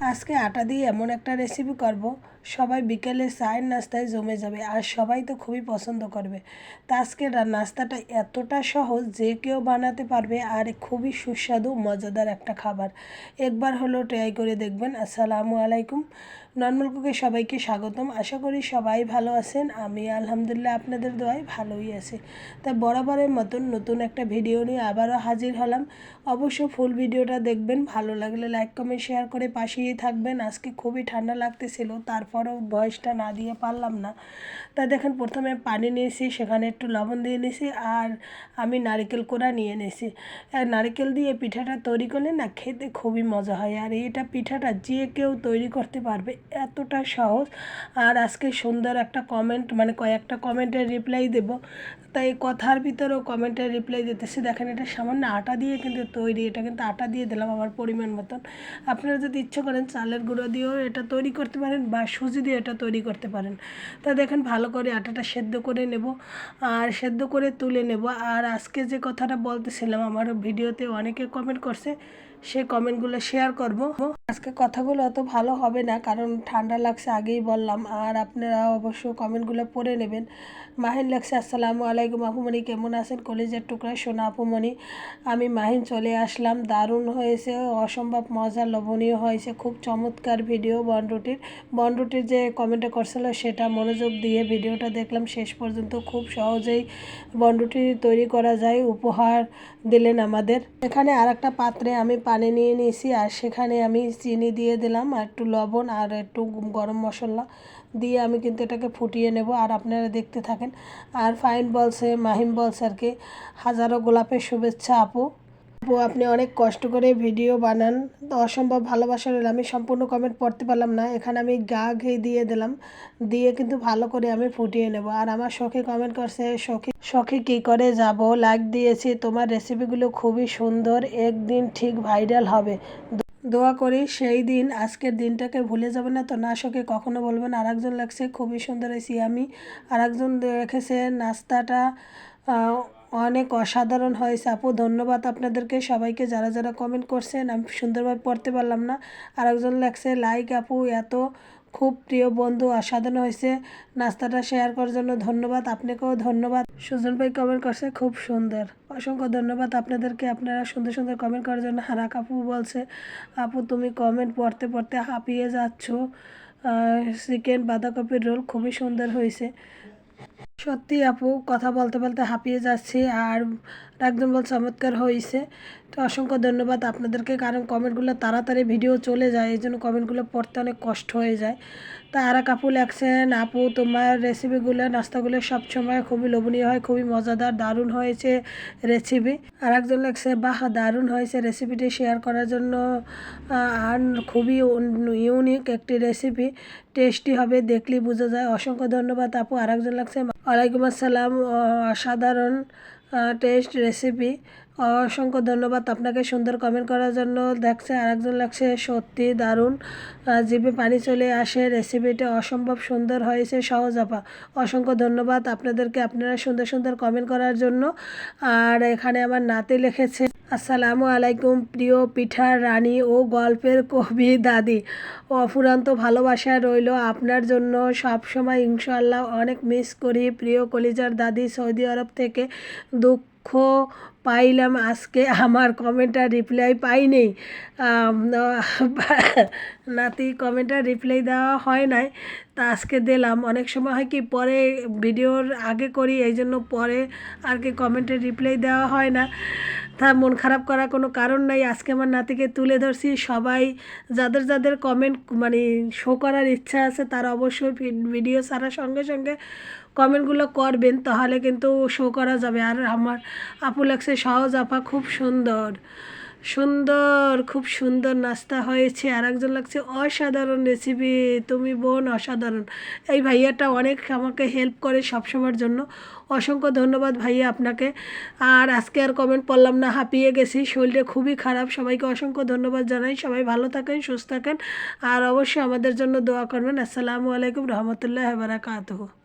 আজকে আটা দিয়ে এমন একটা রেসিপি করব। সবাই বিকেলে চায়ের নাস্তায় জমে যাবে আর সবাই তো খুবই পছন্দ করবে। তা আজকে নাস্তাটা এতটা সহজ যে কেউ বানাতে পারবে আর খুবই সুস্বাদু, মজাদার একটা খাবার। একবার হলো ট্রাই করে দেখবেন। আসসালামু আলাইকুম। নর্মাল কুকে সবাইকে স্বাগতম। আশা করি সবাই ভালো আছেন। আমি আলহামদুলিল্লাহ আপনাদের দোয়ায় ভালোই আছি। তা বরাবরের মতন নতুন একটা ভিডিও নিয়ে আবারও হাজির হলাম। অবশ্য ফুল ভিডিওটা দেখবেন, ভালো লাগলে লাইক, কমেন্ট, শেয়ার করে পাশেই থাকবেন। আজকে খুবই ঠান্ডা লাগতেছিল, তারপরেও ভয়েসটা না দিয়ে পারলাম না। তা দেখেন, প্রথমে পানি নিয়েছি, সেখানে একটু লবণ দিয়ে নিয়েছি, আর আমি নারকেল কোড়া নিয়ে নিয়েছি। আর নারকেল দিয়ে পিঠাটা তৈরি করলে না খেতে খুবই মজা হয়। আর এইটা পিঠাটা যে কেউ তৈরি করতে পারবে এতটা সহজ আর আজকে সুন্দর একটা কমেন্ট মানে কয়েকটা কমেন্টের রিপ্লাই দেব। তাই কথার ভিতরেও কমেন্টের রিপ্লাই দিতেছি। দেখেন এটা সামান্য আটা দিয়ে কিন্তু তৈরি। এটা কিন্তু আটা দিয়ে দিলাম আমার পরিমাণ মতন। আপনারা যদি ইচ্ছে করেন চালের গুঁড়ো দিয়েও এটা তৈরি করতে পারেন বা সুজি দিয়ে এটা তৈরি করতে পারেন। তা দেখেন ভালো করে আটাটা সেদ্ধ করে নেব আর সেদ্ধ করে তুলে নেব। আর আজকে যে কথাটা বলতেছিলাম, আমার ভিডিওতে অনেকে কমেন্ট করছে সেই কমেন্টগুলো শেয়ার করব। আজকে কথাগুলো অত ভালো হবে না, কারণ ঠান্ডা লাগছে আগেই বললাম, আর আপনারা অবশ্য কমেন্টগুলো পড়ে নেবেন। মাহিন লাগছে আসসালামু আলাইকুম আপুমণি কেমন আছেন? কলেজের টুকরা সোনা আপুমণি আমি মাহিন চলে আসলাম, দারুণ হয়েছে, অসম্ভব মজা, লোভনীয় হয়েছে, খুব চমৎকার ভিডিও বনরুটির। বনরুটির যে কমেন্টটা করছিল, সেটা মনোযোগ দিয়ে ভিডিওটা দেখলাম, শেষ পর্যন্ত খুব সহজেই বনরুটি তৈরি করা যায়, উপহার দিলেন আমাদের। এখানে আর একটা পাত্রে আমি পানি নিয়ে নিয়েছি আর সেখানে আমি চিনি দিয়ে দিলাম আর একটু লবণ আর একটু গরম মশলা দিয়ে আমি কিন্তু এটাকে ফুটিয়ে নেব আর আপনারা দেখতে থাকেন। আর ফাইন বলছে, মাহিম বলছে আর কি, হাজারো গোলাপের শুভেচ্ছা আপু। আপু, আপনি অনেক কষ্ট করে ভিডিও বানান। তো অসম্ভব ভালোবাসা রইল। আমি সম্পূর্ণ কমেন্ট পড়তে পারলাম না। এখানে আমি গা ঘি দিয়ে দিলাম। দিয়ে কিন্তু ভালো করে আমি ফুটিয়ে নেব। আর আমার শখে কমেন্ট করছে শখে শখে কী করে যাব? লাইক দিয়েছি। তোমার রেসিপিগুলো খুবই সুন্দর। একদিন ঠিক ভাইরাল হবে। দোয়া করি সেই দিন, আজকের দিনটাকে ভুলে যাবে না তো। না শোকে কখনো বলবেন আর একজন লাগছে, খুবই সুন্দর হয়েছি আমি। আর একজন রেখেছে নাস্তাটা অনেক অসাধারণ হয়েছে। আপু, ধন্যবাদ আপনাদেরকে। সবাইকে যারা যারা কমেন্ট করছেন, আমি সুন্দরভাবে পড়তে পারলাম না। আর একজন লাগছে লাইক আপু, এত খুব প্রিয় বন্ধু, অসাধারণ হয়েছে। নাস্তাটা শেয়ার করার জন্য ধন্যবাদ, আপনাকেও ধন্যবাদ। সুজন ভাই কমেন্ট করছে, খুব সুন্দর। অসংখ্য ধন্যবাদ আপনাদেরকে। আপনারা সুন্দর সুন্দর কমেন্ট করার জন্য হারাক আপু বলছে, আপু, তুমি কমেন্ট পড়তে পড়তে হাঁপিয়ে যাচ্ছ। চিকেন বাঁধাকপির রোল খুবই সুন্দর হয়েছে। সত্যি আপু, কথা বলতে বলতে হাঁপিয়ে যাচ্ছি আর একদম বল চমৎকার হয়েছে। তো অসংখ্য ধন্যবাদ আপনাদেরকে, কারণ কমেন্টগুলো তাড়াতাড়ি ভিডিও চলে যায়, এই জন্য কমেন্টগুলো পড়তে অনেক কষ্ট হয়ে যায়। তা আর এক আপু লেখছেন, আপু তোমার রেসিপিগুলো নাস্তাগুলো সবসময় খুবই লোভনীয় হয়, খুবই মজাদার, দারুণ হয়েছে রেসিপি আর একজন লাগছে, বাহ, দারুণ হয়েছে রেসিপিটি শেয়ার করার জন্য। আর খুবই ইউনিক একটি রেসিপি টেস্টি হবে দেখলে বোঝা যায়। অসংখ্য ধন্যবাদ আপু আর একজন লাগছে ওয়ালাইকুম আসসালাম অসাধারণ টেস্ট রেসিপি অসংখ্য ধন্যবাদ আপনাকে সুন্দর কমেন্ট করার জন্য। দেখছে আরেকজন লাগছে, সত্যি দারুণ। জিভে পানি চলে আসে রেসিপিটা অসম্ভব সুন্দর হয়েছে, সহজ আপা। অসংখ্য ধন্যবাদ আপনাদেরকে, আপনারা সুন্দর সুন্দর কমেন্ট করার জন্য। আর এখানে আমার নাতি লিখেছে, আসসালামু আলাইকুম প্রিয় পিঠার রানী ও গল্পের কবি দাদি। অফুরান্ত ভালোবাসা রইল আপনার জন্য। সব সময় ইনশাল্লাহ অনেক মিস করি। প্রিয় কলিজার দাদি সৌদি আরব থেকে দুঃখ পাইলাম আজকে, আমার কমেন্টার রিপ্লাই পাইনি। নাতি কমেন্টার রিপ্লাই দেওয়া হয় নাই। তা আজকে দিলাম। অনেক সময় হয় কি, পরে ভিডিওর আগে করি, এই জন্য পরে আর কি কমেন্টের রিপ্লাই দেওয়া হয় না। তা মন খারাপ করার কোনো কারণ নাই। আজকে আমার নাতিকে তুলে ধরছি। সবাই যাদের যাদের কমেন্ট মানে শো করার ইচ্ছা আছে, তারা অবশ্যই ভিডিও ছাড়ার সঙ্গে সঙ্গে কমেন্টগুলো করবেন। তাহলে কিন্তু শো করা যাবে। আর আমার, আপু লাগছে সহজ আপা খুব সুন্দর। সুন্দর, খুব সুন্দর নাস্তা হয়েছে। আর একজন লাগছে, অসাধারণ রেসিপি তুমি বোন অসাধারণ। এই ভাইয়াটা অনেক আমাকে হেল্প করে সবসময়ের জন্য। অসংখ্য ধন্যবাদ ভাইয়া আপনাকে। আর আজকে আর কমেন্ট পড়লাম না, হাঁপিয়ে গেছি। শরীরটা খুবই খারাপ। সবাইকে অসংখ্য ধন্যবাদ জানাই। সবাই ভালো থাকেন, সুস্থ থাকেন। আর অবশ্যই আমাদের জন্য দোয়া করবেন। আসসালামু আলাইকুম রহমতুল্লাহ বারাকাতুহু।